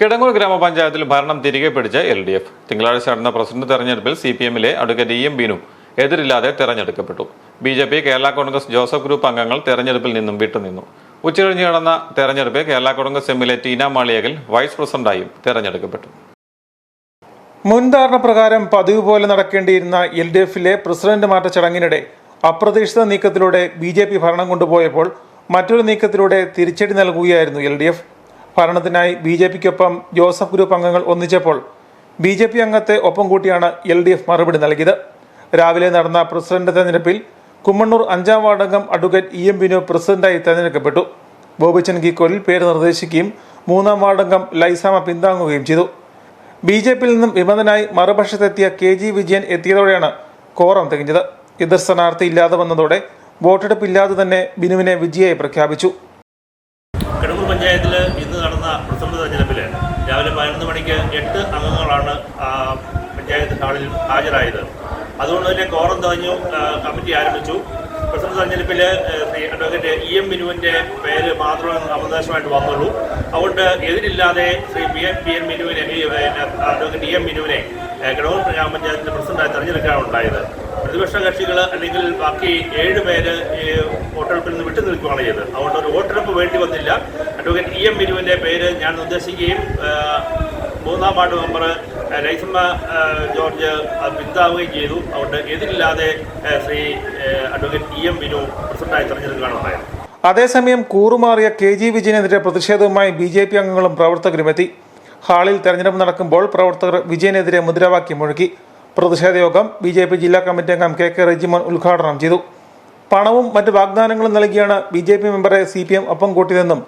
കിടങ്ങൂർ ഗ്രാമപഞ്ചായത്തിൽ ഭരണം തിരികെ പിടിച്ച എൽ ഡി എഫ്. തിങ്കളാഴ്ച നടന്ന പ്രസിഡന്റ് തെരഞ്ഞെടുപ്പിൽ സി പി എമ്മിലെ അഡ്വക്കേറ്റ് ഇ എം ബീനും എതിരില്ലാതെ തെരഞ്ഞെടുക്കപ്പെട്ടു. B J P Kerala Congress Joseph group അംഗങ്ങൾ തെരഞ്ഞെടുപ്പിൽ നിന്നും വിട്ടുനിന്നു. ഉച്ചകഴിഞ്ഞ് നടന്ന തെരഞ്ഞെടുപ്പിൽ കേരള കോൺഗ്രസ് എമ്മിലെ ടീന മാളിയകൽ വൈസ് പ്രസിഡന്റായും തെരഞ്ഞെടുക്കപ്പെട്ടു. മുൻധാരണ പ്രകാരം പതിവ് പോലെ നടക്കേണ്ടിയിരുന്ന എൽ ഡി എഫിലെ പ്രസിഡന്റ് മാറ്റ ചടങ്ങിനിടെ അപ്രതീക്ഷിത നീക്കത്തിലൂടെ ബി ജെ പി ഭരണം കൊണ്ടുപോയപ്പോൾ മറ്റൊരു നീക്കത്തിലൂടെ തിരിച്ചടി നൽകുകയായിരുന്നു എൽ ഡി എഫ്. ഭരണത്തിനായി ബി ജെ പിക്കൊപ്പം ജോസഫ് ഗ്രൂപ്പ് അംഗങ്ങൾ ഒന്നിച്ചപ്പോൾ ബി ജെ പി അംഗത്തെ ഒപ്പം കൂട്ടിയാണ് എൽ ഡി എഫ് മറുപടി നൽകിയത്. രാവിലെ നടന്ന പ്രസിഡന്റ് തെരഞ്ഞെടുപ്പിൽ കുമ്മണ്ണൂർ അഞ്ചാം വാർഡംഗം അഡ്വക്കേറ്റ് ഇ എം ബിനു പ്രസിഡന്റായി തെരഞ്ഞെടുക്കപ്പെട്ടു. ബോബിച്ചൻ ഗീക്കോലിൽ പേര് നിർദ്ദേശിക്കുകയും മൂന്നാം വാർഡംഗം ലൈസാമ പിന്താങ്ങുകയും ചെയ്തു. ബി ജെ പിയിൽ നിന്നും വിമതനായി മറുപക്ഷത്തെത്തിയ കെ ജി വിജയൻ എത്തിയതോടെയാണ് കോറം തികഞ്ഞത്. എതിർ സ്ഥാനാർത്ഥി ഇല്ലാതെ വന്നതോടെ വോട്ടെടുപ്പില്ലാതെ തന്നെ ബിനുവിനെ വിജയായി പ്രഖ്യാപിച്ചു. പഞ്ചായത്തിൽ ഇന്ന് നടന്ന പ്രസിഡന്റ് തെരഞ്ഞെടുപ്പിൽ രാവിലെ പതിനൊന്ന് മണിക്ക് എട്ട് അംഗങ്ങളാണ് പഞ്ചായത്ത് ഹാളിൽ ഹാജരായത്. അതുകൊണ്ട് തന്നെ കോറം തെളിഞ്ഞു കമ്മിറ്റി ആരംഭിച്ചു. പ്രസിഡന്റ് തെരഞ്ഞെടുപ്പിൽ ശ്രീ അഡ്വക്കേറ്റ് ഇ എം ബിനുവിന്റെ പേര് മാത്രമേ അവകാശമായിട്ട് വന്നുള്ളൂ. അതുകൊണ്ട് എതിരില്ലാതെ Shri P M P M ബിനുവിനെ advocate E M ബിനുവിനെ ഏ, കിടങ്ങൂർ ഗ്രാമപഞ്ചായത്തിന്റെ പ്രസിഡന്റായി തെരഞ്ഞെടുക്കാണ് ഉണ്ടായത് പ്രതിപക്ഷ കക്ഷികൾ അല്ലെങ്കിൽ ബാക്കി ഏഴ് പേര് ഈ വോട്ടെടുപ്പിൽ നിന്ന് വിട്ടു നിൽക്കുകയാണ് ചെയ്തത്. അതുകൊണ്ട് ഒരു വോട്ടെടുപ്പ് വേണ്ടി വന്നില്ല. അഡ്വക്കേറ്റ് ഇ എം ബിനുവിന്റെ പേര് ഞാൻ നിർദ്ദേശിക്കുകയും മൂന്നാം വാർഡ് മെമ്പർ ലൈസമ്മ ജോർജ് പിന്താവുകയും ചെയ്തു. അതുകൊണ്ട് എതിരില്ലാതെ Shri advocate E M Binu പ്രസിഡന്റായി തെരഞ്ഞെടുക്കുകയാണ് ഉണ്ടായത്. അതേസമയം കൂറുമാറിയ കെ ജി വിജയനെതിരെ പ്രതിഷേധവുമായി ബി ജെ പി അംഗങ്ങളും പ്രവർത്തകരുമെത്തി ഹാളിൽ തെരഞ്ഞെടുപ്പ് നടക്കുമ്പോൾ പ്രവർത്തകർ വിജയനെതിരെ മുദ്രാവാക്യം മുഴക്കി പ്രതിഷേധ യോഗം ബി ജെ പി ജില്ലാ കമ്മിറ്റി അംഗം കെ കെ റെജിമോൻ ഉദ്ഘാടനം ചെയ്തു. പണവും മറ്റ് വാഗ്ദാനങ്ങളും നൽകിയാണ് ബി ജെ പി മെമ്പറെ സി പി എം ഒപ്പം കൂട്ടിയതെന്നും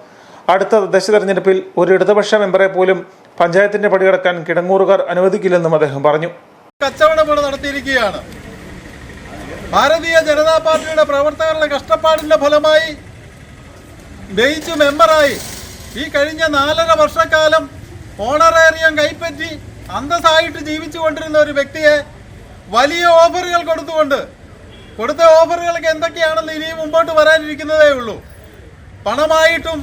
അടുത്ത തദ്ദേശ തെരഞ്ഞെടുപ്പിൽ ഒരു ഇടതുപക്ഷ മെമ്പറെ പോലും പഞ്ചായത്തിന്റെ പടികടക്കാൻ കിടങ്ങൂറുകാർ അനുവദിക്കില്ലെന്നും അദ്ദേഹം പറഞ്ഞു. കച്ചവടം ഇവിടെ നടത്തിയിരിക്കുകയാണ്. ഭാരതീയ ജനതാ പാർട്ടിയുടെ പ്രവർത്തകരുടെ കഷ്ടപ്പാടിന്റെ ഫലമായി ജയിച്ചു മെമ്പറായി ഈ കഴിഞ്ഞ നാലര വർഷക്കാലം ഓണറേറിയം കൈപ്പറ്റി അന്തസ്സായിട്ട് ജീവിച്ചു കൊണ്ടിരുന്ന ഒരു വ്യക്തിയെ വലിയ ഓഫറുകൾ കൊടുത്തുകൊണ്ട് കൊടുത്ത ഓഫറുകൾക്ക് എന്തൊക്കെയാണെന്ന് ഇനിയും മുമ്പോട്ട് വരാനിരിക്കുന്നതേ ഉള്ളൂ. പണമായിട്ടും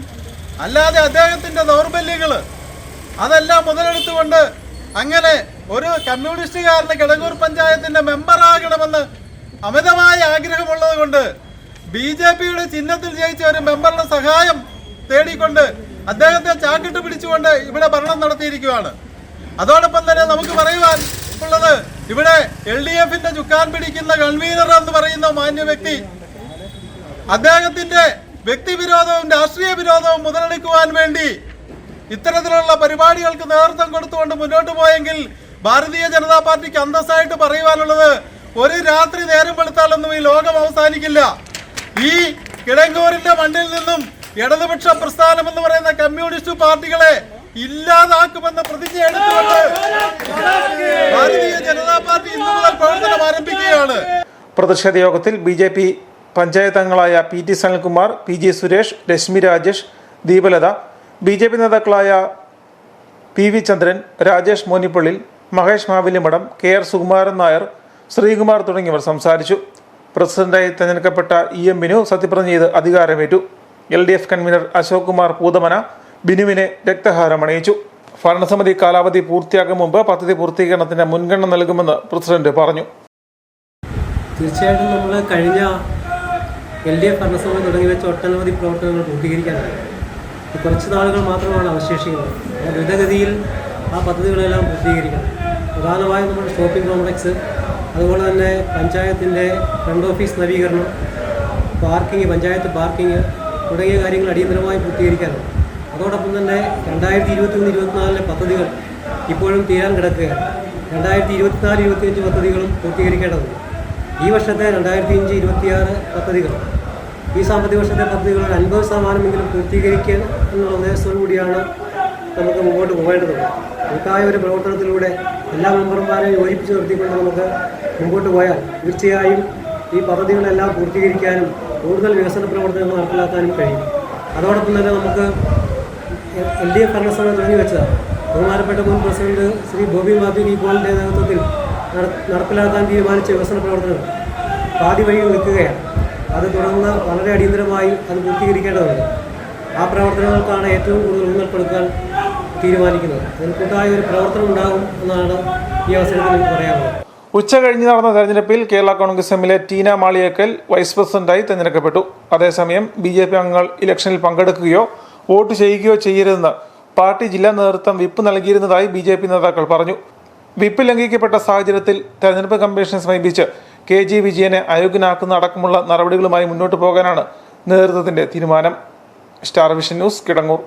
അല്ലാതെ അദ്ദേഹത്തിന്റെ ദൗർബല്യങ്ങൾ അതെല്ലാം മുതലെടുത്തുകൊണ്ട് അങ്ങനെ ഒരു കമ്മ്യൂണിസ്റ്റുകാരന് കിടങ്ങൂർ പഞ്ചായത്തിന്റെ മെമ്പറാകണമെന്ന് അമിതമായ ആഗ്രഹമുള്ളത് കൊണ്ട് ബി ജെ പിയുടെ ചിഹ്നത്തിൽ ജയിച്ച ഒരു മെമ്പറുടെ സഹായം തേടിക്കൊണ്ട് അദ്ദേഹത്തെ ചാക്കിട്ട് പിടിച്ചുകൊണ്ട് ഇവിടെ ഭരണം നടത്തിയിരിക്കുകയാണ്. അതോടൊപ്പം തന്നെ നമുക്ക് പറയുവാൻ ഉള്ളത് ഇവിടെ എൽ ഡി എഫിന്റെ ചുക്കാൻ പിടിക്കുന്ന കൺവീനർ എന്ന് പറയുന്ന മാന്യ വ്യക്തി അദ്ദേഹത്തിന്റെ വ്യക്തിവിരോധവും രാഷ്ട്രീയ വിരോധവും മുതലെടുക്കുവാൻ വേണ്ടി ഇത്തരത്തിലുള്ള പരിപാടികൾക്ക് നേതൃത്വം കൊടുത്തുകൊണ്ട് മുന്നോട്ട് പോയെങ്കിൽ ഭാരതീയ ജനതാ പാർട്ടിക്ക് അന്തസ്സായിട്ട് പറയുവാനുള്ളത് ഒരു രാത്രി നേരം വെളുത്താലൊന്നും ഈ ലോകം അവസാനിക്കില്ല. ഈ കിടങ്ങൂരിന്റെ മണ്ണിൽ നിന്നും ഇടതുപക്ഷ പ്രസ്ഥാനം എന്ന് പറയുന്ന കമ്മ്യൂണിസ്റ്റ് പാർട്ടികളെ ഇല്ലാതാക്കുമെന്ന് പ്രതിജ്ഞ എടുത്തുകൊണ്ട് ഭാരതീയ ജനതാ പാർട്ടി ഇന്നു മുതൽ പ്രവർത്തനം ആരംഭിക്കുകയാണ്. പ്രതിഷേധ യോഗത്തിൽ ബി ജെ പി പഞ്ചായത്ത് അംഗങ്ങളായ P T Sanalkumar P G Suresh Reshmi Rajesh Deepalatha B J P നേതാക്കളായ P V Chandran Rajesh Monippallil Mahesh Maviliyamadam K R Sukumaran Nair Sreekumar തുടങ്ങിയവർ സംസാരിച്ചു. പ്രസിഡന്റായി തെരഞ്ഞെടുക്കപ്പെട്ട ഇ എം ബിനു സത്യപ്രതിജ്ഞ ചെയ്ത് അധികാരമേറ്റു. L D F convener Ashok Kumar Poothamana ബിനുവിനെ രക്തഹാരം അണിയിച്ചു. ഭരണസമിതി കാലാവധി പൂർത്തിയാകും മുമ്പ് പദ്ധതി പൂർത്തീകരണത്തിന് മുൻഗണന നൽകുമെന്ന് പ്രസിഡന്റ് പറഞ്ഞു. തീർച്ചയായിട്ടും നമ്മൾ കഴിഞ്ഞ എൽ ഡി എഫ് ഭരണസമിതി തുടങ്ങി വെച്ച ഒട്ടനവധി പ്രവർത്തനങ്ങൾ പൂർത്തീകരിക്കാനായി. കുറച്ച് നാളുകൾ മാത്രമാണ് അവശേഷിക്കുന്നത്. ദ്രുതഗതിയിൽ ആ പദ്ധതികളെല്ലാം പൂർത്തീകരിക്കണം. പ്രധാനമായും നമ്മുടെ ഷോപ്പിംഗ് കോംപ്ലക്സ് അതുപോലെ തന്നെ പഞ്ചായത്തിന്റെ ഫ്രണ്ട് ഓഫീസ് നവീകരണം പാർക്കിംഗ് പഞ്ചായത്ത് പാർക്കിംഗ് തുടങ്ങിയ കാര്യങ്ങൾ അടിയന്തരമായി പൂർത്തീകരിക്കാനാണ് അതോടൊപ്പം തന്നെ രണ്ടായിരത്തി ഇരുപത്തി മൂന്ന് ഇരുപത്തിനാലിലെ പദ്ധതികൾ ഇപ്പോഴും തീരാൻ കിടക്കുകയാണ്. രണ്ടായിരത്തി ഇരുപത്തിനാല് ഇരുപത്തിയഞ്ച് പദ്ധതികളും പൂർത്തീകരിക്കേണ്ടതുണ്ട്. ഈ വർഷത്തെ രണ്ടായിരത്തി അഞ്ച് ഇരുപത്തിയാറ് പദ്ധതികൾ. ഈ സാമ്പത്തിക വർഷത്തെ പദ്ധതികളിൽ അൻപത് ശതമാനമെങ്കിലും പൂർത്തീകരിക്കുക എന്നുള്ള ഉദ്ദേശത്തോടു കൂടിയാണ് നമുക്ക് മുമ്പോട്ട് പോകേണ്ടതുണ്ട് നമുക്കായ ഒരു പ്രവർത്തനത്തിലൂടെ എല്ലാ മെമ്പർമാരെയും യോജിപ്പിച്ച് നിർത്തിക്കൊണ്ട് നമുക്ക് മുമ്പോട്ട് പോയാൽ തീർച്ചയായും ഈ പദ്ധതികളെല്ലാം പൂർത്തീകരിക്കാനും കൂടുതൽ വികസന പ്രവർത്തനങ്ങൾ നടപ്പിലാക്കാനും കഴിയും. അതോടൊപ്പം തന്നെ നമുക്ക് എൽ ഡി എഫ് ഭരണസമയം തുടങ്ങി വെച്ചതാണ്. ബഹുമാനപ്പെട്ട മുൻ പ്രസിഡന്റ് ശ്രീ ബോബി മാത്യു നീക്കോളിന്റെ നേതൃത്വത്തിൽ നട- നടപ്പിലാക്കാൻ തീരുമാനിച്ച വികസന പ്രവർത്തനങ്ങൾ പാതി വഴിയിൽ നിൽക്കുകയാണ്. അത് തുടർന്ന് വളരെ അടിയന്തരമായി അത് പൂർത്തീകരിക്കേണ്ടതുണ്ട്. ആ പ്രവർത്തനങ്ങൾക്കാണ് ഏറ്റവും കൂടുതൽ ഊന്നൽ കൊടുക്കാൻ തീരുമാനിക്കുന്നത്. അതിന് കൂട്ടായ ഒരു പ്രവർത്തനം ഉണ്ടാകും എന്നാണ് ഈ അവസരത്തിൽ എനിക്ക് പറയാനുള്ളത്. ഉച്ച കഴിഞ്ഞ് നടന്ന തെരഞ്ഞെടുപ്പിൽ കേരള കോൺഗ്രസ് എമ്മിലെ ടീന മാളിയേക്കൽ വൈസ് പ്രസിഡന്റായി തെരഞ്ഞെടുക്കപ്പെട്ടു. അതേസമയം ബി ജെ പി അംഗങ്ങൾ ഇലക്ഷനിൽ പങ്കെടുക്കുകയോ വോട്ട് ചെയ്യുകയോ ചെയ്യരുതെന്ന് പാർട്ടി ജില്ലാ നേതൃത്വം വിപ്പ് നൽകിയിരുന്നതായി ബി നേതാക്കൾ പറഞ്ഞു. വിപ്പ് ലംഘിക്കപ്പെട്ട സാഹചര്യത്തിൽ തെരഞ്ഞെടുപ്പ് കമ്മീഷനെ സമീപിച്ച് കെ ജി വിജയനെ അയോഗ്യനാക്കുന്ന അടക്കമുള്ള നടപടികളുമായി മുന്നോട്ട് പോകാനാണ് നേതൃത്വത്തിന്റെ തീരുമാനം. Star vision news Kidangoor.